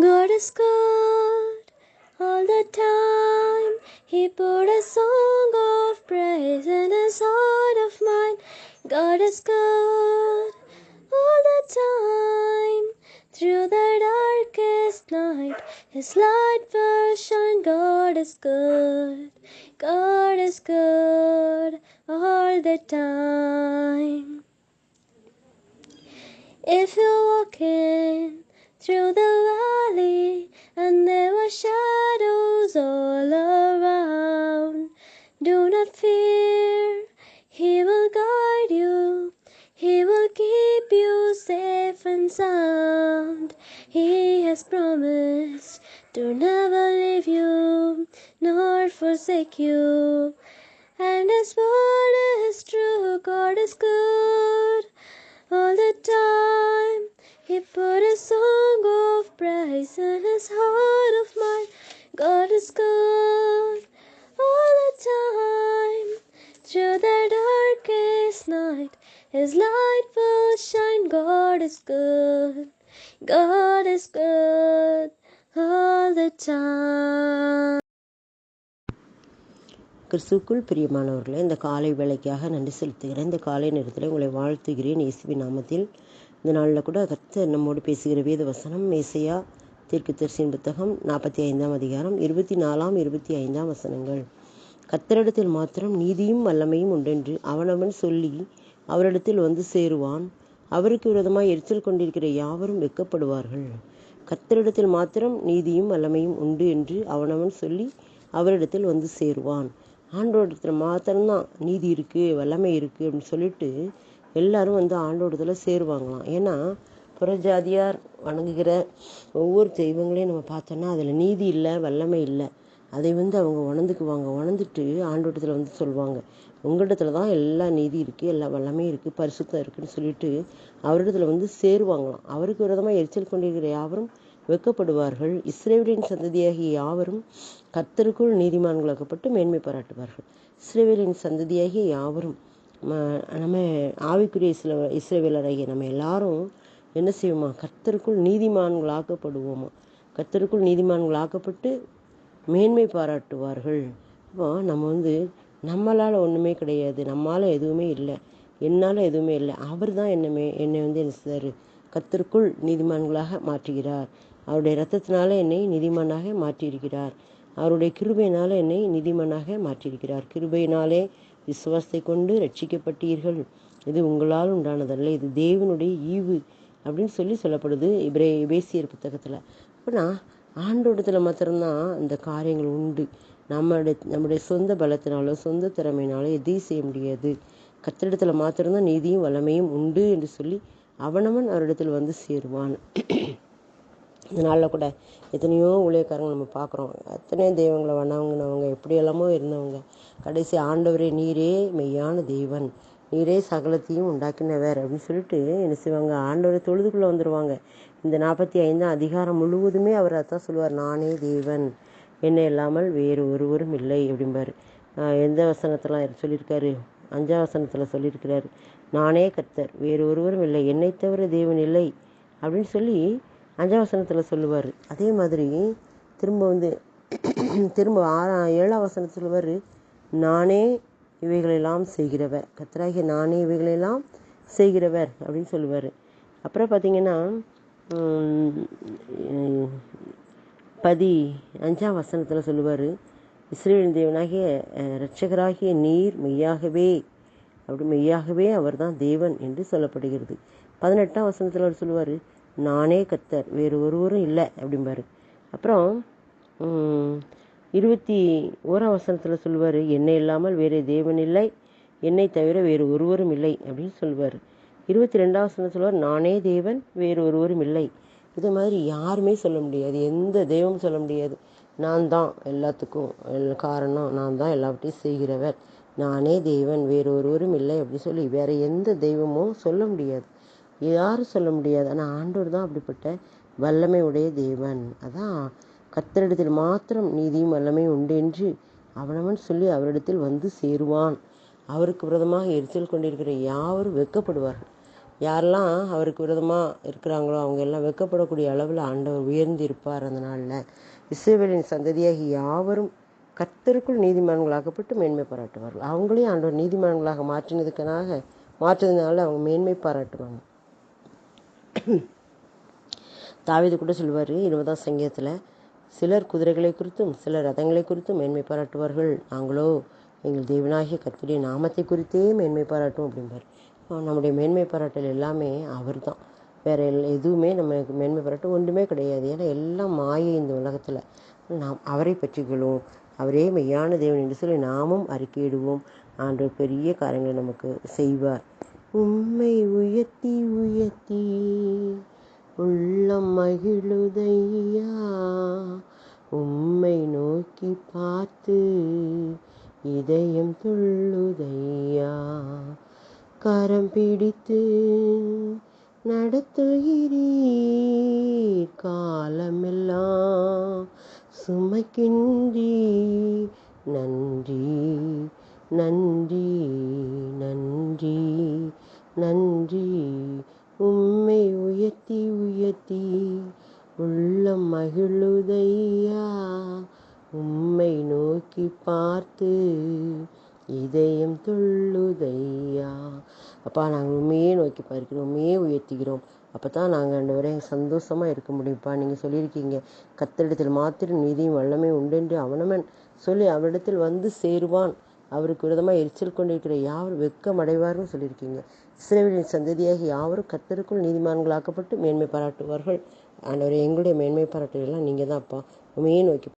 God is good all the time. He put a song of praise in his heart of mine. God is good all the time. Through the darkest night, his light will shine. God is good. God is good all the time. If walking through the valley and there were shadows all around, do not fear. He will guide you. He will keep you safe and sound. He has promised to never leave you nor forsake you. And his word is true. God is good all the time. He put a song of praise in his heart of mine. God is good all the time. Through the darkest night, his light will shine. God is good. God is good all the time. கிறிஸ்துக்குள் பிரியமானவர்களே இந்த காலை வேலைக்காக நன்றி செலுத்துகிறேன் இந்த காலை நேரத்தில் உங்களை வாழ்த்துகிறேன் இயேசுவின் நாமத்தில் இந்த நாளில் கூட கர்த்தர் நம்மோடு பேசுகிற வேத வசனம் மேசையா தீர்க்கதரிசியின் புத்தகம் நாற்பத்தி ஐந்தாம் அதிகாரம் இருபத்தி நாலாம் இருபத்தி ஐந்தாம் வசனங்கள். கத்தரிடத்தில் மாத்திரம் நீதியும் வல்லமையும் உண்டென்று அவனவன் சொல்லி அவரிடத்தில் வந்து சேருவான். அவருக்கு விரோதமாக எரிச்சல் கொண்டிருக்கிற யாவரும் வெட்கப்படுவார்கள். கத்தரிடத்தில் மாத்திரம் நீதியும் வல்லமையும் உண்டு என்று அவனவன் சொல்லி அவரிடத்தில் வந்து சேருவான். ஆண்டோடத்தில் மாத்திரம்தான் நீதி இருக்குது வல்லமை இருக்குது அப்படின்னு சொல்லிட்டு எல்லாரும் வந்து ஆண்டோடத்தில் சேருவாங்களாம். ஏன்னா புறஜாதியார் வணங்குகிற ஒவ்வொரு தெய்வங்களையும் நம்ம பார்த்தோன்னா அதில் நீதி இல்லை வல்லமை இல்லை. அதை வந்து அவங்க உணர்ந்துக்குவாங்க. உணர்ந்துட்டு ஆண்டோட்டத்தில் வந்து சொல்லுவாங்க. உங்களிடத்துல தான் எல்லா நீதி இருக்குது எல்லா வல்லமையும் இருக்குது பரிசுத்தம் இருக்குதுன்னு சொல்லிட்டு அவரிடத்துல வந்து சேருவாங்களாம். அவருக்கு விரோதமாக எரிச்சல் கொண்டிருக்கிற யாவரும் வெக்கப்படுவார்கள். இஸ்ரேவேலின் சந்ததியாகிய யாவரும் கர்த்தருக்குள் நீதிமான்களாக்கப்பட்டு மேன்மை பாராட்டுவார்கள். இஸ்ரேவேலின் சந்ததியாகிய யாவரும் நம்ம ஆவிக்குரிய இஸ்ல இஸ்ரேவேலராகிய நம்ம எல்லாரும் என்ன செய்வோமா? கர்த்தருக்குள் நீதிமான்களாக்கப்படுவோமா? கர்த்தருக்குள் நீதிமான்களாக்கப்பட்டு மேன்மை பாராட்டுவார்கள். இப்போ நம்ம வந்து நம்மளால் ஒன்றுமே கிடையாது. நம்மளால் எதுவுமே இல்லை. என்னால் எதுவுமே இல்லை. அவர் தான் என்னமே என்னை வந்து என்ன செய்தார்? கத்திற்குள் நீதிமான்களாக மாற்றுகிறார். அவருடைய ரத்தத்தினால என்னை நீதிமானாக மாற்றியிருக்கிறார். அவருடைய கிருபையினால் என்னை நீதிமானாக மாற்றியிருக்கிறார். கிருபையினாலே விசுவாசத்தை கொண்டு ரட்சிக்கப்பட்டீர்கள் இது உங்களால் உண்டானதல்ல. இது தேவனுடைய ஈவு அப்படின்னு சொல்லி சொல்லப்படுது இப்ரே இபேசியர் புத்தகத்தில். அப்படின்னா ஆண்டோடத்தில் மாத்திரம்தான் இந்த காரியங்கள் உண்டு. நம்மளுடைய நம்முடைய சொந்த பலத்தினாலோ சொந்த திறமையினாலோ எதையும் செய்ய முடியாது. கத்திரிடத்தில் மாத்திரம்தான் நீதியும் வளமையும் உண்டு என்று சொல்லி அவனவன் அவரிடத்தில் வந்து சேருவான். இந்த நாளில் கூட எத்தனையோ ஊழியக்காரங்க நம்ம பார்க்குறோம் எத்தனையோ தெய்வங்களை வணங்கினவங்க எப்படியெல்லாமோ இருந்தவங்க. கடைசி ஆண்டவரே நீரே மெய்யான தெய்வன் நீரே சகலத்தையும் உண்டாக்கினவர் அப்படின்னு சொல்லிட்டு என்ன செய்வாங்க? ஆண்டவர் தொழுதுக்குள்ளே வந்துடுவாங்க இந்த நாற்பத்தி ஐந்தாம் அதிகாரம் முழுவதுமே அவர் அதான் சொல்லுவார். நானே தெய்வன் என்ன இல்லாமல் வேறு ஒருவரும் இல்லை அப்படிம்பார். எந்த வசனத்தெல்லாம் சொல்லியிருக்காரு? அஞ்சாம் வசனத்தில் சொல்லியிருக்கிறார். நானே கர்த்தர். வேறு ஒருவரும் இல்லை. என்னை தவிர தேவன் இல்லை அப்படின்னு சொல்லி அஞ்சாம் வசனத்தில் சொல்லுவார். அதே மாதிரி திரும்ப வந்து திரும்ப ஆறாம் ஏழாம் வசனத்தில் சொல்லுவார் நானே இவைகளெல்லாம் செய்கிறவர். கத்தராகிய நானே இவைகளெல்லாம் செய்கிறவர். அப்படின்னு சொல்லுவார். அப்புறம் பார்த்தீங்கன்னா பதி அஞ்சாம் வசனத்தில் சொல்லுவார் இஸ்ரேலின் தேவனாகிய இரட்சகராகிய நீர் மெய்யாகவே அப்படி மெய்யாகவே அவர்தான் தேவன் என்று சொல்லப்படுகிறது. பதினெட்டாம் வசனத்தில் அவர் சொல்லுவார் நானே கத்தர் வேறு ஒருவரும் இல்லை அப்படிம்பாரு. அப்புறம் இருபத்தி ஓராம் வசனத்தில் சொல்லுவார் என்னை இல்லாமல் வேறு தேவன் இல்லை என்னை தவிர வேறு ஒருவரும் இல்லை அப்படின்னு சொல்லுவார். இருபத்தி ரெண்டாம் வசனம் சொல்லுவார் நானே தேவன் வேறு ஒருவரும் இல்லை. இது மாதிரி யாருமே சொல்ல முடியாது எந்த தெய்வமும் சொல்ல முடியாது. நான் தான் எல்லாத்துக்கும் காரணம் நான் தான் எல்லாவற்றையும் செய்கிறவர். நானே தெய்வன் வேறு ஒருவரும் இல்லை அப்படின்னு சொல்லி வேறு எந்த தெய்வமும் சொல்ல முடியாது. யாரும் சொல்ல முடியாது. ஆனால் ஆண்டவர் தான் அப்படிப்பட்ட வல்லமை உடைய தேவன். அதான் கத்தரிடத்தில் மாத்திரம் நீதியும் வல்லமையும் உண்டு என்று அவனவன் சொல்லி அவரிடத்தில் வந்து சேருவான். அவருக்கு விரதமாக எரிச்சல் கொண்டிருக்கிற யாவரும் வெக்கப்படுவார்கள் யாரெல்லாம் அவருக்கு விரதமாக இருக்கிறாங்களோ அவங்க எல்லாம் வெக்கப்படக்கூடிய அளவில் ஆண்டவர் உயர்ந்து இருப்பார் அந்த நாளில். இஸ்ரேவேலின் சந்ததியாகி யாவரும் கத்தருக்குள் நீதிமான்களாக்கப்பட்டு மேன்மை பாராட்டுவார்கள். அவங்களையும் ஆண்டவர் நீதிமான்களாக மாற்றினதுக்கனாக மாற்றதுனால அவங்க மேன்மை பாராட்டுவாங்க. தாவிது கூட சொல்வார் இருபதாம் சங்கீதத்தில் சிலர் குதிரைகளை குறித்தும் சிலர் ரதங்களை குறித்தும் மேன்மை பாராட்டுவார்கள். நாங்களோ எங்கள் தேவனாகிய கர்த்தருடைய நாமத்தை குறித்தே மேன்மை பாராட்டும் அப்படிம்பார். நம்முடைய மேன்மை பாராட்டல் எல்லாமே அவர் தான் வேற எல்- எதுவுமே நம்ம மேன்மை பாராட்டு ஒன்றுமே கிடையாது. ஏன்னா எல்லாம் மாயை இந்த உலகத்தில். நாம் அவரை பற்றிக்கொள்வோம் அவரே மெய்யான தேவன் என்று சொல்லி நாமும் அறிக்கையிடுவோம். ஆண்டவர் பெரிய காரியங்களை நமக்கு செய்வார். உம்மை உயர்த்தி உயர்த்தி உள்ளம் மகிழுதையா? உம்மை நோக்கி பார்த்து இதயம் துள்ளுதையா? கரம் பிடித்து நடத்துகிறீர் காலமெல்லாம் சுமக்கின்றி நன்றி நன்றி நன்றி. நன்றி. உம்மை உயர்த்தி உயர்த்தி உள்ளம் மகிழுதையா. உம்மை நோக்கி பார்த்து இதயம் துள்ளுதையா. அப்பா நாங்கள் உண்மையே நோக்கி பார்க்கிறோம் உண்மையே உயர்த்துகிறோம். அப்போ தான் நாங்கள் ரெண்டு வரை சந்தோஷமாக இருக்க முடியும்ப்பா. நீங்கள் சொல்லியிருக்கீங்க கத்தரிடத்தில் மாத்திரம் நீதியும் வல்லமே உண்டென்று அவனவன் சொல்லி அவனிடத்தில் வந்து சேருவான். அவருக்கு விரோதமாக எரிச்சல் கொண்டிருக்கிற யாவர் வெக்கம் அடைவார்னு சொல்லியிருக்கீங்க. இஸ்ரேலின் சந்ததியாகி யாவரும் கத்தருக்குள் நீதிமான்களாக்கப்பட்டு மேன்மை பாராட்டுவார்கள். ஆண்டவரே எங்களுடைய மேன்மை பாராட்டுகள்லாம் நீங்கள் தான் அப்பா உண்மையே நோக்கி